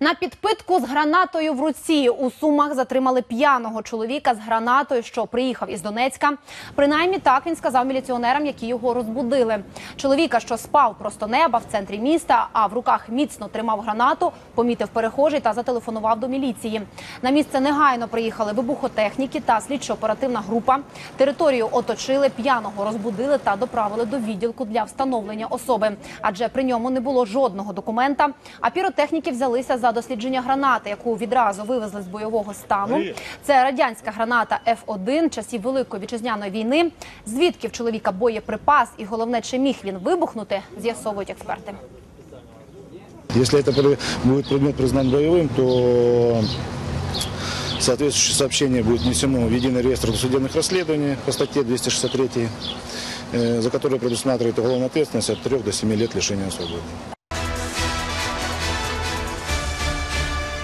На підпитку з гранатою в руці у Сумах затримали п'яного чоловіка з гранатою, що приїхав із Донецька. Принаймні так він сказав міліціонерам, які його розбудили. Чоловіка, що спав просто неба в центрі міста, а в руках міцно тримав гранату, помітив перехожий та зателефонував до міліції. На місце негайно приїхали вибухотехніки та слідчо-оперативна група. Територію оточили, п'яного розбудили та доправили до відділку для встановлення особи, адже при ньому не було жодного документа. А піротехніки взялися за дослідження гранати, яку відразу вивезли з бойового стану. Це радянська граната Ф1 часів Великої вітчизняної війни. Звідки в чоловіка боєприпас і головне, чи міг він вибухнути, з'ясовують експерти. Если это при- будет предмет признан боевым, то соответствующее сообщение будет внесено в единый реестр досудебных расследований по статье 263, э, за которое предусматривает уголовная ответственность от 3 до 7 лет лишения свободы.